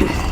Yeah.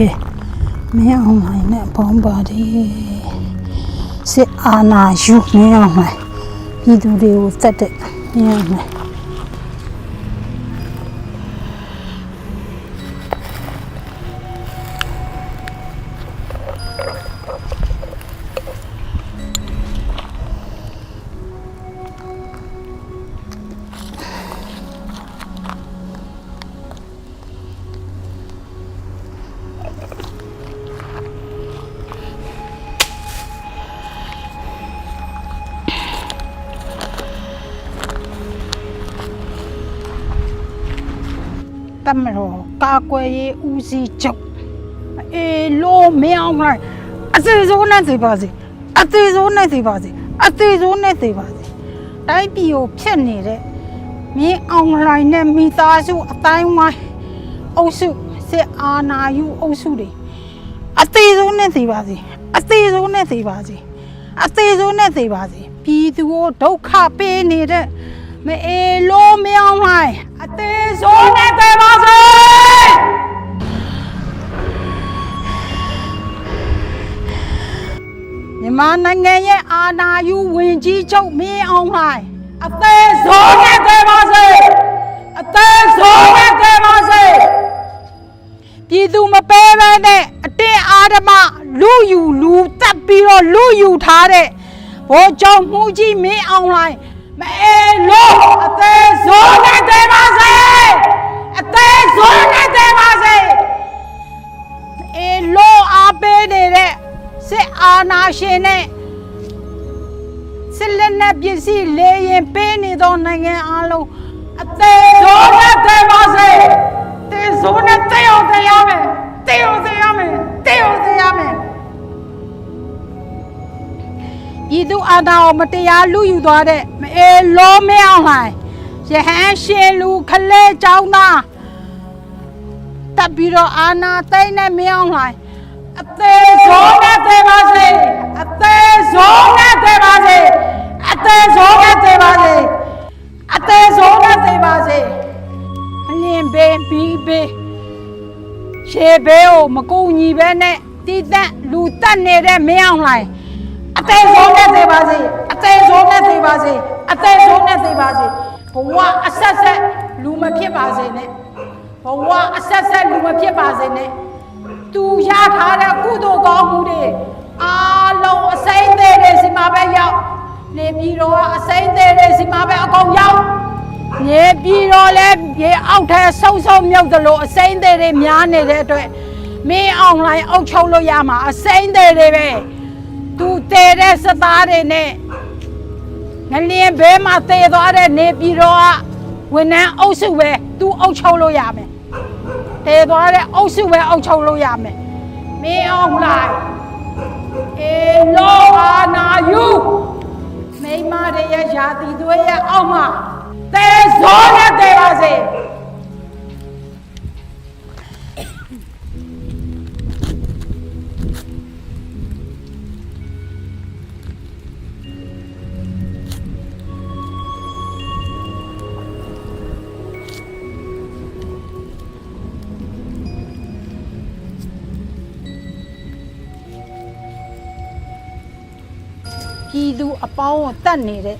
ကဲမင်းအောင်လိုင်းနဲ့ပေါင်းပါတယ်စစ်အာဏာယူမင်းအောင်လိုင်းပြည်သူတွေကိုစက်တဲ့မင်းအောင်လိုင်း တမတော်ကာကွယ်ရေးဦးစီးချုပ်အေးလို့မင်းအောင်လိုက်အသေးစိုးနဲ့သိပါစေအသေးစိုးနဲ့သိပါစေအသေးစိုးနဲ့သိပါစေတိုင်းပြည်ကိုဖျက်နေတဲ့မင်းအောင်လိုက်နဲ့မိသားစုအတိုင်းဝိုင်းအုပ်စုစစ်အာဏာယူအုပ်စုတွေအသေးစိုးနဲ့သိပါစေအသေးစိုးနဲ့သိပါစေအသေးစိုးနဲ့သိပါစေပြည်သူကိုဒုက္ခပေးနေတဲ့ မအေးလို့မင်းအောင်လိုက်အသေးစိုးနဲ့သိပါစေမြန်မာနိုင်ငံရဲ့အာဏာယူဝင်ကြီးချုပ်မင်းအောင်လှိုင်အသေးဆုံးနဲ့ကြပါစေအသေးဆုံးနဲ့ကြပါစေပြည်သူမပဲပဲနဲ့အတင်းအာဓမလူယူလူတက်ပြီးတော့လူယူထားတဲ့ဘောကြောင့်မှုကြီးမင်းအောင်လှိုင်မအေ လို့အသေးဆုံးနဲ့ကြပါစေအသေးဆုံးနဲ့ကြပါစေအေးလို့အားပေးနေတဲ့စစ်အာဏာရှင်နဲ့စစ်လက်နက်ပစ္စည်းလေရင်ပေးနေသောနိုင်ငံအလုံးအသေးဆုံးနဲ့တည်ပါစေတေဆုံးနဲ့တည်အောင်တည်ရမယ်တည်အောင် ဤသူအာဏာကိုမတရားလူယူသွားတဲ့မအေးလုံးမအောင်ဟိုင်ရဟန်းရှင်လူခလဲเจ้าသား တက်ပြီးတော့အာနာသိမ့်နဲ့မင်းအောင်လှိုင်အသေးဆုံးနဲ့သေးပါစေအသေးဆုံးနဲ့သေးပါစေအသေးဆုံးနဲ့သေးပါစေအသေးဆုံးနဲ့သေးပါစေအလင်းဘေးဘီးဘေးရှေဘေးကိုမကူညီပဲနဲ့တီးတက်လူတက်နေတဲ့မင်းအောင်လှိုင် အသေးဆုံးနဲ့သေးပါစေအသေးဆုံးနဲ့သေးပါစေအသေးဆုံးနဲ့သေးပါစေဘဝအဆက်ဆက်လူမဖြစ်ပါစေနဲ့ဘဝအဆက်ဆက်လူမဖြစ်ပါစေနဲ့သူရထားတဲ့ကုသိုလ်ကောင်းမှုတွေအားလုံးအစိမ့်သေးတွေစီမှာပဲရောက်နေပြည်တော်ကအစိမ့်သေးတွေစီမှာပဲအကုန်ရောက်နေပြည်တော်လဲရေအောက်ထဲဆုံဆုံမြုပ်သလိုအစိမ့်သေးတွေများနေတဲ့အတွက်မင်းအောင်လိုင်းအုပ်ချုပ်လို့ရမှာအစိမ့်သေးတွေပဲ သူတည်တဲ့စသားတွေနဲ့ငလျင်ဘဲမှာတည်သွားတဲ့နေပြည်တော်ကဝန်ထမ်းအုပ်စုပဲသူအုပ်ချုပ်လို့ရမယ်တည်သွားတဲ့အုပ်စုပဲအုပ်ချုပ်လို့ရမယ်မင်းအောင်လိုက်အေလောအာနာယူမိမတွေရဲ့ယာတီတွေရဲ့အောက်မှာတဲဇောနဲ့တဲပါစေ ပြည်သူအပေါင်းကိုတတ်နေတဲ့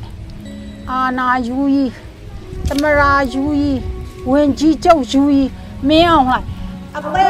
အာနာယူကြီးသမရာယူကြီးဝင်ကြီးကျုပ်ယူကြီးမင်းအောင်လိုက်အသေး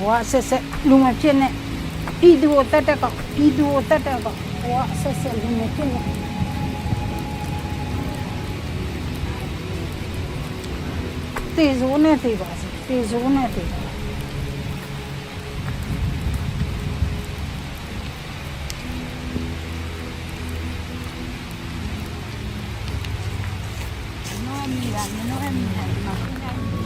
ဘဝဆက်ဆက်လူမဖြစ်နဲ့ဤသူကိုတတ်တဲ့ကောင်ဤသူကိုတတ်တဲ့ကောင်ဘဝဆက်ဆက်လူမဖြစ်နဲ့တေဇိုးနဲ့တေပါစေတေဇိုးနဲ့တေပါ No, mira, no es mi alma.